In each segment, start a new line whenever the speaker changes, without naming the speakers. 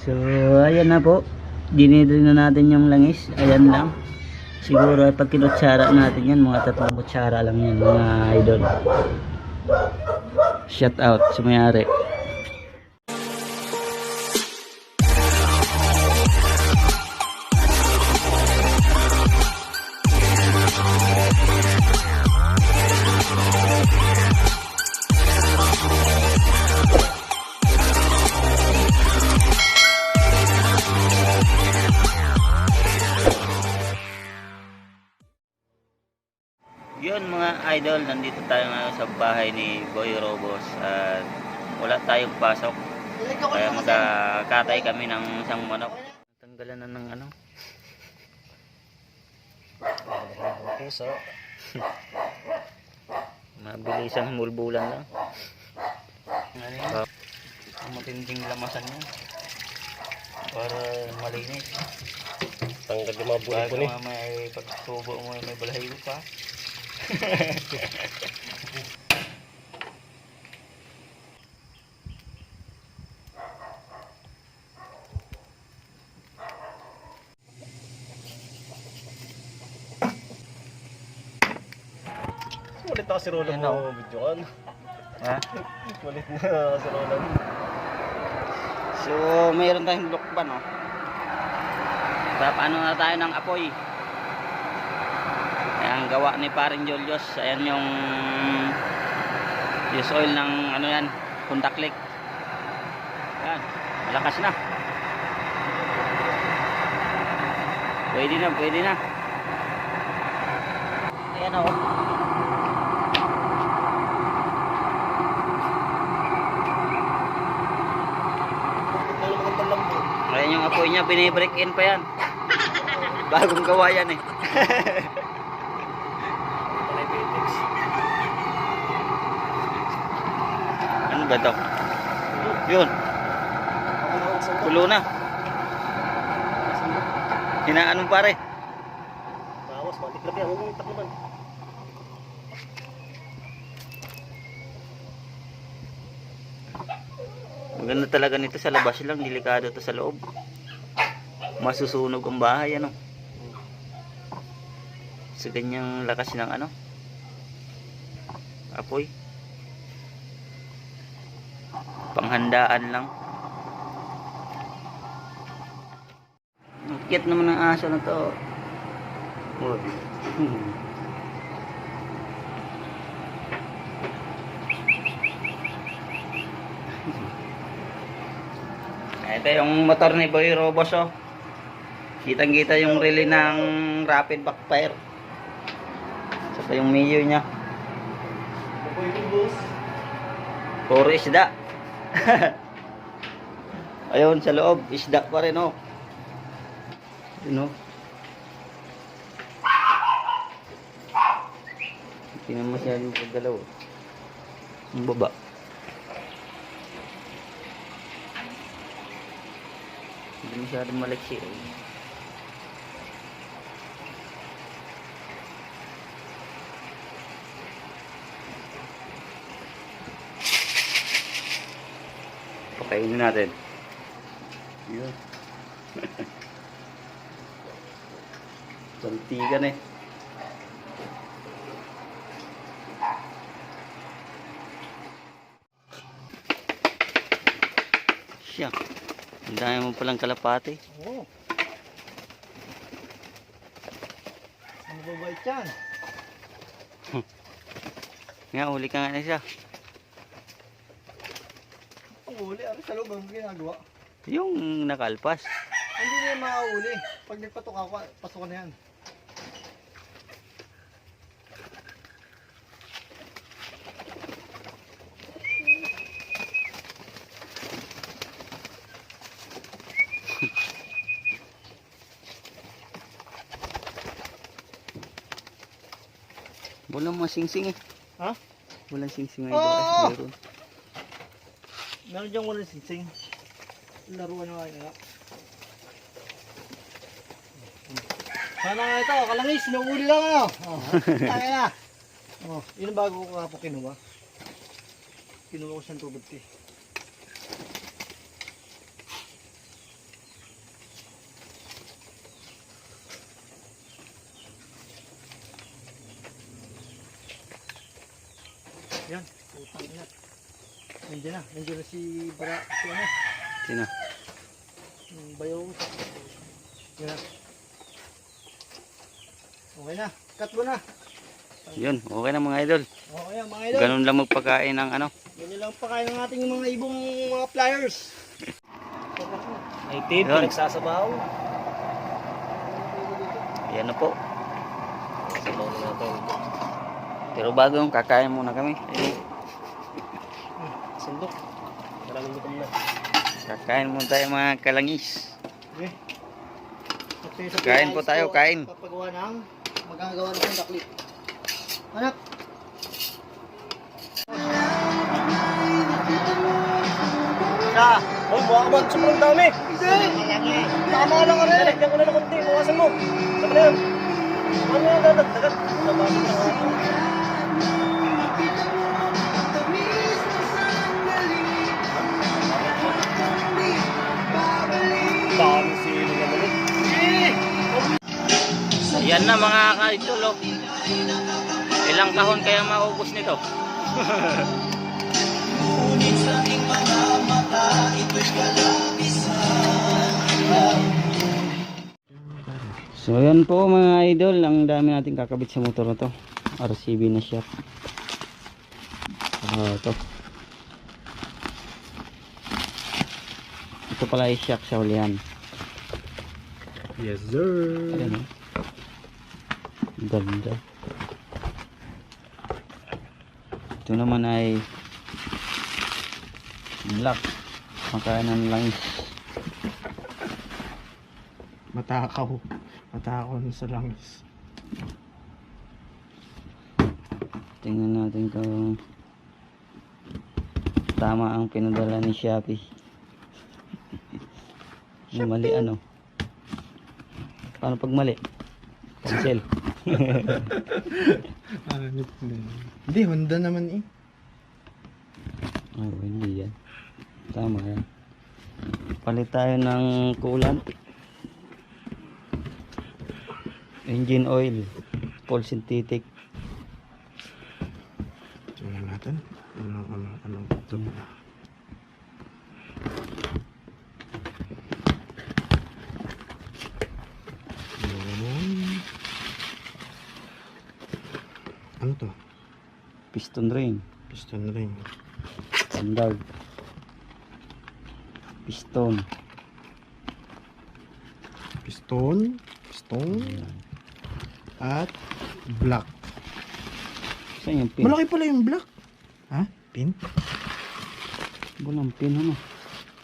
So, ayan na po. Dinidrin na natin yung langis. Ayan lang. Siguro ay pag kinutsara natin yan, mga tatlong kutsara lang yan, mga idol. Shout out sa mayari. Yun mga idol, nandito tayo ngayon sa bahay ni Boy Robos at wala tayong pasok. Kaya magkakatay kami ng isang manok. Tanggalan na ng ano.
Puso.
Mabilisang humulbulan lang. Ano yun? Ang matinding lamasan yan. Para malinis.
Tanggal yung mga
Bago
buli-buli.
mamaya ay pagtubo mo ay may balahibo pa.
Ulit na kasi Roland
Yan,
mo videoan.
Ha?
Ulit na kasi Roland.
So, mayroon tayong lukban, no? Paano na tayo ng apoy? Gawa ni paring Julius. Ayan yung use oil ng ano yan, contact click. Ayan, malakas na. Pwede na, pwede na. Ayan oh. o.
Lambo.
Ayan yung apoy niya, binibreak in pa yan. Bagong gawa yan eh.
Diabetes.
Ano ba ito? Yun,
Ako na
na. Hinaan mo pare.
Bawas, matiklap yan. Huwag mong itaklipan.
Maganda talaga nito sa labas lang, delikado to sa loob. Masusunog ang bahay ano. Sa ganyang lakas ng ano. Apoy. Panghandaan lang. Ang cute naman ng aso na to. Hmm. Ito yung motor ni Boy Robos oh. Kitang kita yung relay ng rapid backfire. Isa pa yung Mio niya. Puro isda. Ayun sa loob, isda pa rin oh. Yun oh. Hindi na masyadong kagalaw. oh. Ang baba. Hindi masyadong maliksi. oh. Pakainin natin. Yun. Santigan eh. Siya. Ang dami mo palang kalapati.
Oo. Ano ba ba yan?
Nga, uli ka nga na siya.
Uli, ano sa loob ang ginagawa?
Yung nakalpas.
Hindi na yung makahuli. Pag nagpatok ako, pasok na yan.
Walang mga singsing eh.
Ha?
Walang singsing ay
Oo!
oh! meron.
Meron dyan walang sising. Laruan nyo kayo nga. Sana nga ito, kalangis, nauli lang ano. Oh, tayo na. Oh, yun ang bago ko kapo kinuha. Kinuha ko siyang tubig. Eh. Yan, utang na. Nandiyan na, nandiyan na si Bara, si ano,
Sino?
yung bayaw. Yan na. Okay na, cut mo na.
Yun, okay na mga idol.
Okay na mga idol.
Ganun lang magpakain ng ano.
Ganyan lang pa kayo ng ating mga ibong mga pliers.
Ay, tip,
Yun.
nagsasabaw.
Yan na po.
Sabaw na natin.
Pero bago yung kakain muna kami.
Sundok. Maraming gutom na.
Kakain muna tayo mga kalangis.
Okay. Sa
Kain po tayo, kain.
Papagawa ng, magagawa ng kontaklit. Anak. Siya.
Uy, mukha ka ba? Sobrang dami.
Hindi. Tama lang ka rin.
Nalagyan ko na ng konti. Bukasan mo. Tama na yan. Ano yan? Dadagdagan. Nabasa na ako.
Yan na mga ka-idol. oh. Ilang kahon kaya maubos nito? So yan po mga idol, ang dami nating kakabit sa motor na to. RCB na shock. Ah, ito. Ito pala ay shock sa ulihan.
Yes, sir.
Ayan oh. Ganda. Ito naman ay black. Makanan lang
Matakaw. Matakaw sa langis.
Tingnan natin kung tama ang pinadala ni Shopee. Yung mali ano? Paano pag mali? Cancel.
Hindi, Honda naman eh.
Oh, hindi yan. Tama yan. Palit tayo ng coolant. Engine oil. Full synthetic.
Tingnan natin. Ano, ano, ano. Ito. Yun. Ano to?
Piston ring.
Piston ring.
Standard. Piston.
Piston. Piston. At black.
Saan yung pin?
Malaki pala yung black. Ha? Pin?
Walang pin ano?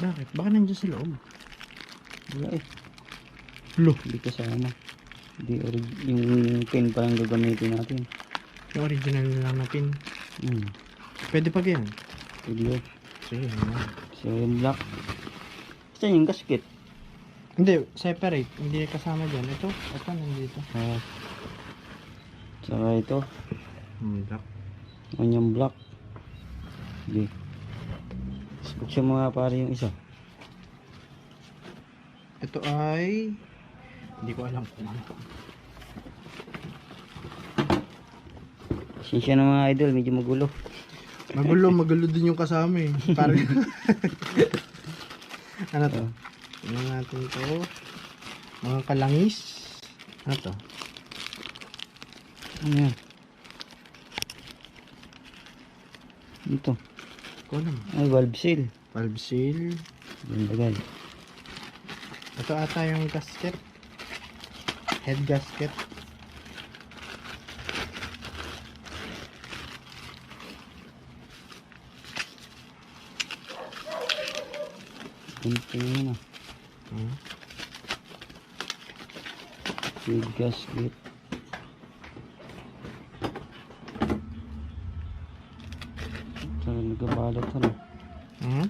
Bakit? Baka nandiyan sa loob.
Wala eh.
Lo.
Hindi kasama. Hindi orig- yung pin pa lang gagamitin natin.
Yung original na lang na pin.
Hmm.
Pwede pa yan.
Pwede.
Sige, ano.
So yung black. Yung gasket?
Hindi, separate. Hindi kasama dyan. Ito, ito nandito.
Ah. Saka ito.
Hmm, black.
Onion black. Hindi. Buksan mo nga pare yung isa.
Ito ay... Hindi ko alam kung ano.
Sinsya na mga idol, medyo magulo.
Magulo, magulo din yung kasama eh. Parang... ano to? Tingnan natin to. Mga kalangis. Ano to?
Ano yan? Ito.
Ko alam.
Ay, valve seal.
Valve seal.
Yung bagay.
Ito ata yung gasket. Head gasket.
Mo na.
Hmm.
Seed gasket. Talaga nakabalot ano?
Hmm?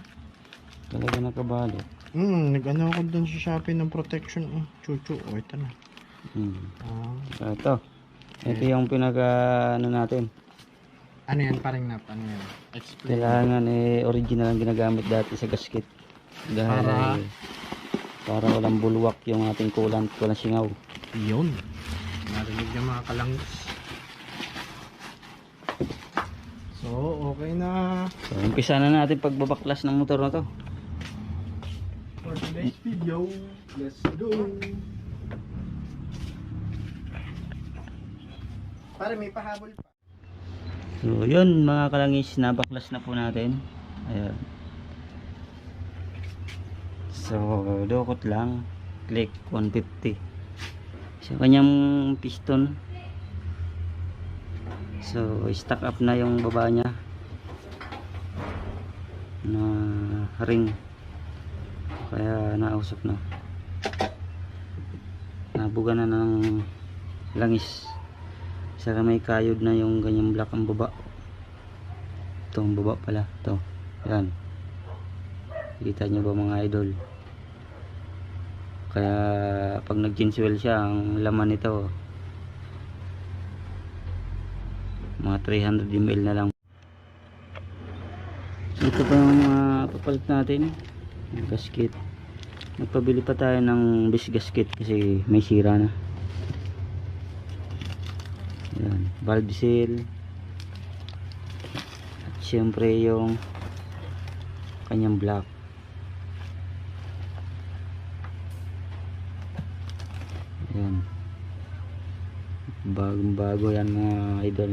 Talaga nakabalot.
Hmm, nag-ano ako dun sa Shopee ng protection eh. Chuchu. O, ito na.
Hmm.
Ah.
So, ito. Ito yung pinaka ano natin.
Ano yan? Parang nap. Ano yan? Explain.
Kailangan eh original ang ginagamit dati sa gasket. Dahil
Para?
para walang bulwak yung ating coolant, walang singaw.
So, okay na.
So, umpisa na natin pagbabaklas ng motor na to.
For today's video, let's go! Para may pahabol pa.
So, yun mga kalangis, nabaklas na po natin. Ayan. So, dokot lang. Click 150. Sa kanyang piston. So, stack up na yung baba niya. Na ring. Kaya nausok na. Nabuga na ng langis. Saka may kayod na yung ganyang black ang baba. Ito ang baba pala. Ito. Yan. Kita nyo ba mga idol? Kaya pag nag-chinswell siya, ang laman nito mga 300 ml na lang. So, ito pa yung mga papalit natin. Yung gasket. Nagpabili pa tayo ng bis gasket kasi may sira na. Yan, valve seal. At syempre yung kanyang block. Yan. Bagong bago yan mga idol.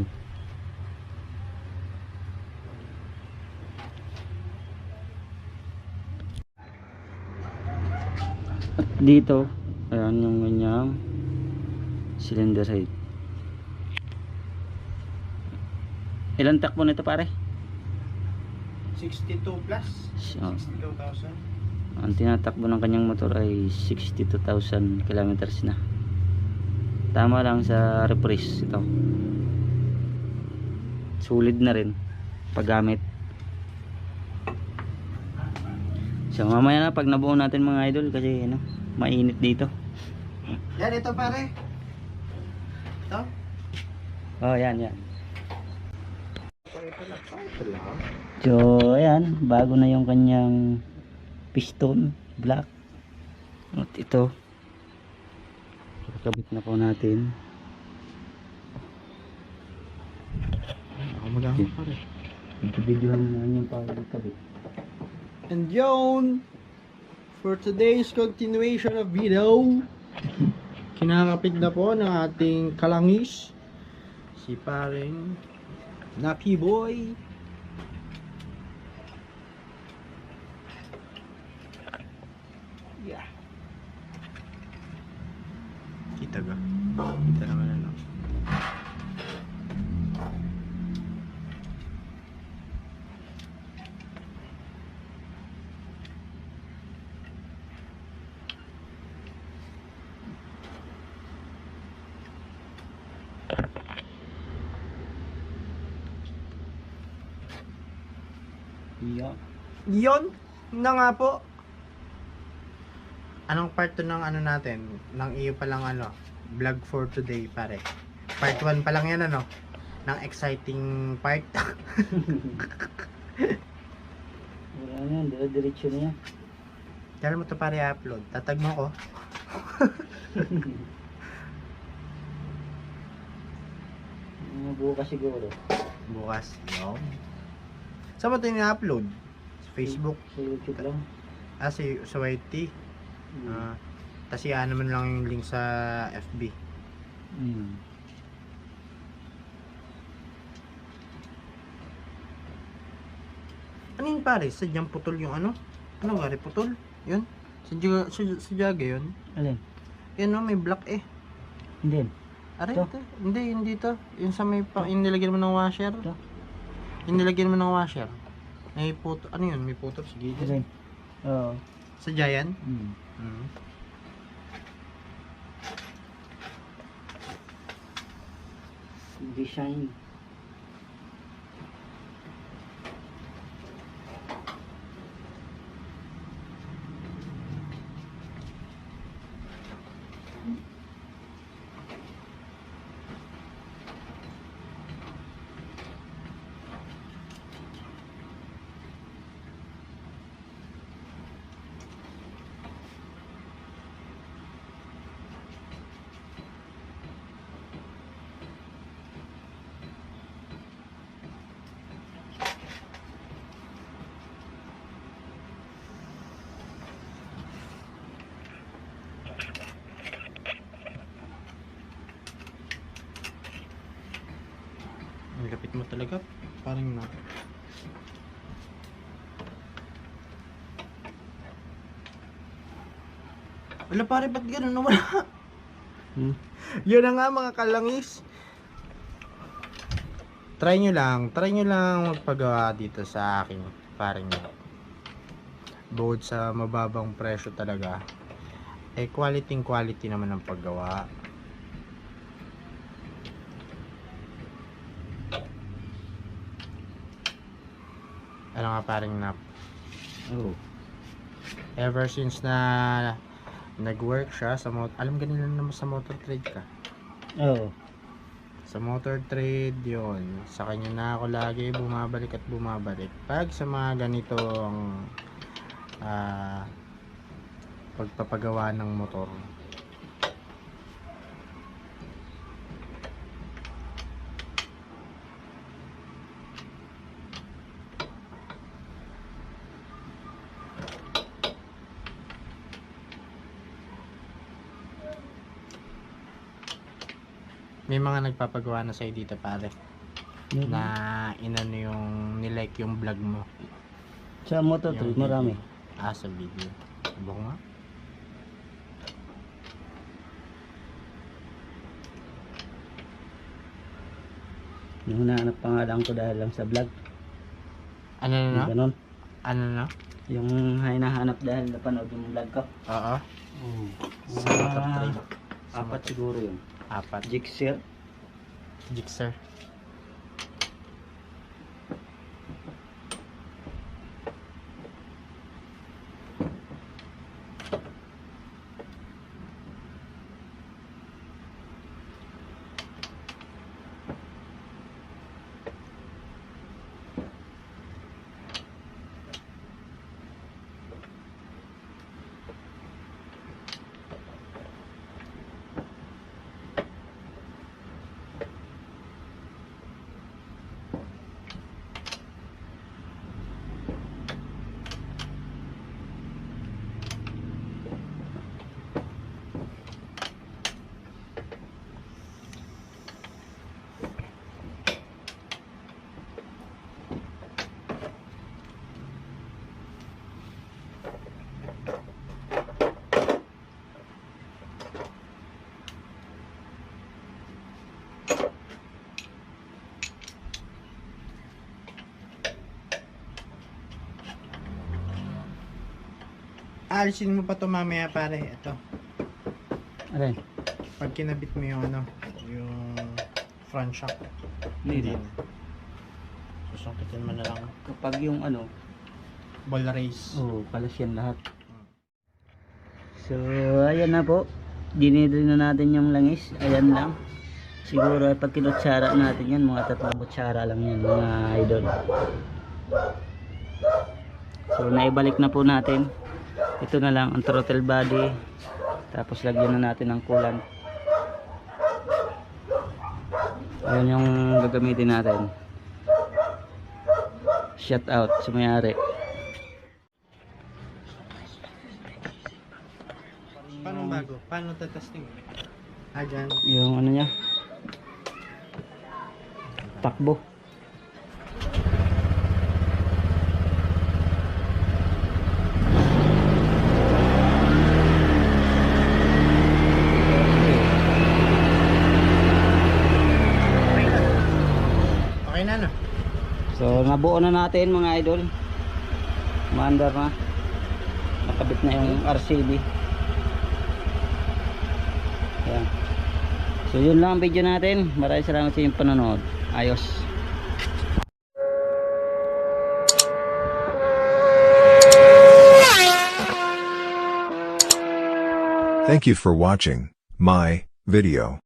At dito, ayan yung kanyang cylinder head. Ilan takbo nito pare?
62 plus?
Oh.
62,000?
Ang tinatakbo ng kanyang motor ay 62,000 kilometers na. Tama lang sa reprise ito. Sulit na rin paggamit. So mamaya na pag nabuo natin mga idol kasi ano, mainit dito.
Yan, ito pare. Ito?
Oh, yan yan. So ayan, bago na yung kanyang piston, black. At ito. Kakabit na po natin.
Ako magamit pare.
Videohan na yung pagkabit.
And yun, for today's continuation of video, kinakapit na po ng ating kalangis, si paring Naki Boy. Kita ka? Kita naman ano.
Yeah.
Yon na nga po. Anong part to ng ano natin? Ng iyo pa lang ano, vlog for today pare. Part 1 pa lang yan ano. Ng exciting part.
Wala yan, dire-diretso na yan.
Kailan mo to pare upload? Tatag mo ko.
Bukas siguro.
Bukas. No. Saan mo ito upload Sa Facebook?
Sa YouTube lang.
Ah, sa, sa YT. Ah, tas iyan naman lang yung link sa FB.
Mm.
Ano yun pare? Sadyang putol yung ano? Ano nga putol? Yun? Sadya, sadya, sadyaga yun?
Alin?
Yan no, may black eh.
Hindi.
Aray,
Ito?
ito. Hindi, hindi to. Yung sa may, pa, yung nilagyan mo ng washer.
Ito?
Yung nilagyan mo ng washer. May puto, ano yun? May puto sa gilid.
Alin? Oo.
Sadya yan?
Mm. Design.
Talaga. Parang na. Wala pare, ba't ganun nawala?
Hmm.
Yun na nga mga kalangis. Try nyo lang, try nyo lang magpagawa dito sa akin. Parang. Bukod sa mababang presyo talaga, eh quality quality naman ang paggawa. Ano nga parang nap.
Oo.
Ever since na nag-work siya sa motor, alam ganun lang naman sa motor trade ka.
Oo.
Sa motor trade yon sa kanya na ako lagi bumabalik at bumabalik. Pag sa mga ganitong ah pagpapagawa ng motor. May mga nagpapagawa na sa'yo dito pare na inano yung nilike yung vlog mo.
Sa motor
Yung
trade, marami.
Ah, sa video. Aba ko nga.
Yung hinahanap pangalan ko dahil lang sa vlog.
Ano na na?
Ganon.
Ano na?
Yung hinahanap dahil napanood yung vlog ko.
Oo. Sa motor trade. Sa
Apat
motor-
siguro yun.
Apat.
Jixer.
Jixer. Alisin mo pa to mamaya pare. Ito.
Alin?
Pag kinabit mo yung ano, yung front shock.
Hindi.
na. Susungkitin mo na lang.
Kapag yung ano,
Ball race.
Oo, oh, palas yan lahat. So, ayan na po. Dinidri na natin yung langis. Ayan lang. Siguro ay pag kinutsara natin yan, mga tatlong kutsara lang yan, mga idol. So, naibalik na po natin. Ito na lang ang throttle body. Tapos lagyan na natin ng coolant. Ayan yung gagamitin natin. Shut out sa mayari.
Paano bago? Paano tatesting? Ah, dyan.
yung ano niya takbo nabuo na natin mga idol. Maandar na. Nakabit na yung RCB Ayan. so yun lang ang video natin. Maraming salamat sa inyong panonood. Ayos.
Thank you for watching my video.